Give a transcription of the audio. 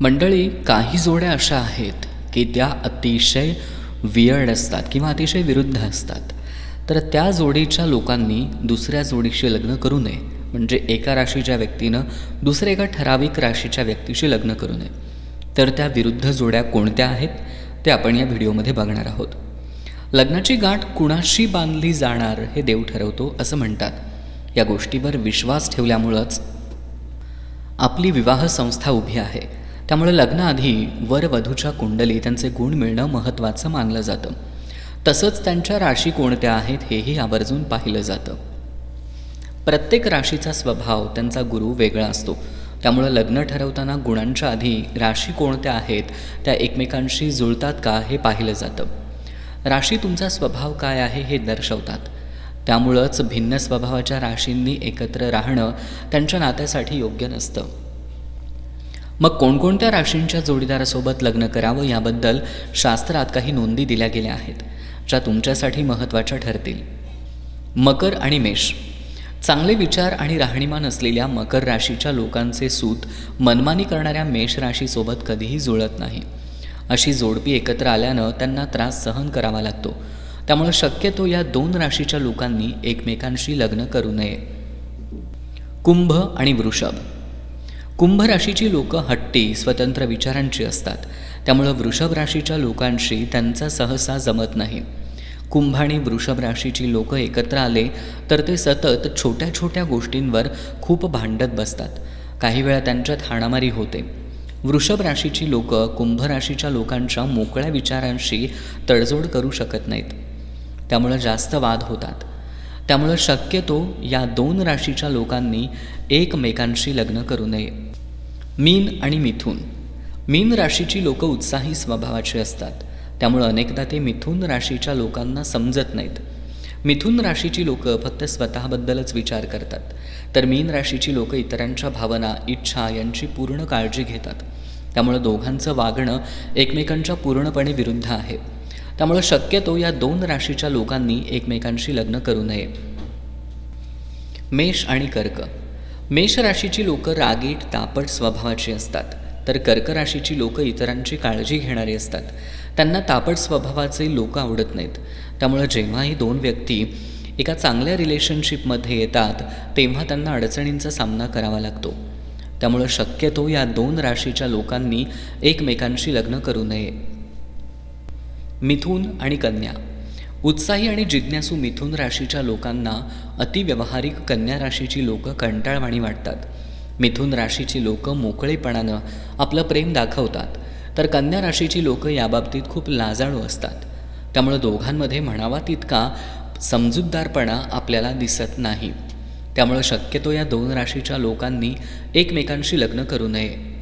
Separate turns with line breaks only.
मंडळी काही जोड्या अशा आहेत की त्या अतिशय वियर्ड असतात किंवा अतिशय विरुद्ध असतात. तर त्या जोडीच्या लोकांनी दुसऱ्या जोडीशी लग्न करू नये. म्हणजे एका राशीच्या व्यक्तीनं दुसऱ्या एका ठराविक राशीच्या व्यक्तीशी लग्न करू नये. तर त्या विरुद्ध जोड्या कोणत्या आहेत? ते आपण या व्हिडिओमध्ये बघणार आहोत. लग्नाची गाठ कुणाशी बांधली जाणार हे देव ठरवतो असं म्हणतात. या गोष्टीवर विश्वास ठेवल्यामुळंच आपली विवाह संस्था उभी आहे. त्यामुळे लग्नाआधी वरवधूच्या कुंडली त्यांचे गुण मिळणं महत्त्वाचं मानलं जातं. तसंच त्यांच्या राशी कोणत्या आहेत हेही आवर्जून पाहिलं जातं. प्रत्येक राशीचा स्वभाव त्यांचा गुरु वेगळा असतो. त्यामुळं लग्न ठरवताना गुणांच्या आधी राशी कोणत्या आहेत त्या एकमेकांशी जुळतात का हे पाहिलं जातं. राशी तुमचा स्वभाव काय आहे हे दर्शवतात. त्यामुळंच भिन्न स्वभावाच्या राशींनी एकत्र राहणं त्यांच्या नात्यासाठी योग्य नसतं. मग कोणकोणत्या राशींच्या जोडीदारासोबत लग्न करावं याबद्दल शास्त्रात काही नोंदी दिल्या गेल्या आहेत ज्या तुमच्यासाठी महत्त्वाच्या ठरतील. मकर आणि मेष. चांगले विचार आणि राहणीमान असलेल्या मकर राशीच्या लोकांचे सूत मनमानी करणाऱ्या मेष राशीसोबत कधीही जुळत नाही. अशी जोडपी एकत्र आल्यानं त्यांना त्रास सहन करावा लागतो. त्यामुळे शक्यतो या दोन राशीच्या लोकांनी एकमेकांशी लग्न करू नये. कुंभ आणि वृषभ. कुंभ राशीची लोकं हट्टी स्वतंत्र विचारांची असतात. त्यामुळं वृषभ राशीच्या लोकांशी त्यांचा सहसा जमत नाही. कुंभ आणि वृषभ राशीची लोकं एकत्र आले तर ते सतत छोट्या छोट्या गोष्टींवर खूप भांडत बसतात. काही वेळा त्यांच्यात हाणामारी होते. वृषभ राशीची लोकं कुंभ राशीच्या लोकांच्या मोकळ्या विचारांशी तडजोड करू शकत नाहीत. त्यामुळं जास्त वाद होतात. त्यामुळं शक्यतो या दोन राशीच्या लोकांनी एकमेकांशी लग्न करू नये. मीन आणि मिथून. मीन राशीची लोक उत्साही स्वभावाची असतात. त्यामुळं अनेकदा ते मिथून राशीच्या लोकांना समजत नाहीत. मिथून राशीची लोक फक्त स्वतःबद्दलच विचार करतात. तर मीन राशीची लोक इतरांच्या भावना इच्छा यांची पूर्ण काळजी घेतात. त्यामुळं दोघांचं वागणं एकमेकांच्या पूर्णपणे विरुद्ध आहे. त्यामुळं शक्यतो या दोन राशीच्या लोकांनी एकमेकांशी लग्न करू नये. मेष आणि कर्क. मेष राशीची लोकं रागीट तापट स्वभावाची असतात. तर कर्क राशीची लोकं इतरांची काळजी घेणारी असतात. त्यांना तापट स्वभावाचे लोक आवडत नाहीत. त्यामुळं जेव्हाही दोन व्यक्ती एका चांगल्या रिलेशनशिपमध्ये येतात तेव्हा त्यांना अडचणींचा सामना करावा लागतो. त्यामुळं शक्यतो या दोन राशीच्या लोकांनी एकमेकांशी लग्न करू नये. मिथून आणि कन्या. उत्साही आणि जिज्ञासू मिथुन राशीच्या लोकांना अतिव्यवहारिक कन्या राशीची लोकं कंटाळवाणी वाटतात. मिथुन राशीची लोकं मोकळेपणानं आपलं प्रेम दाखवतात. तर कन्या राशीची लोकं याबाबतीत खूप लाजाळू असतात. त्यामुळं दोघांमध्ये म्हणावा तितका समजूतदारपणा आपल्याला दिसत नाही. त्यामुळं शक्यतो या दोन राशीच्या लोकांनी एकमेकांशी लग्न करू नये.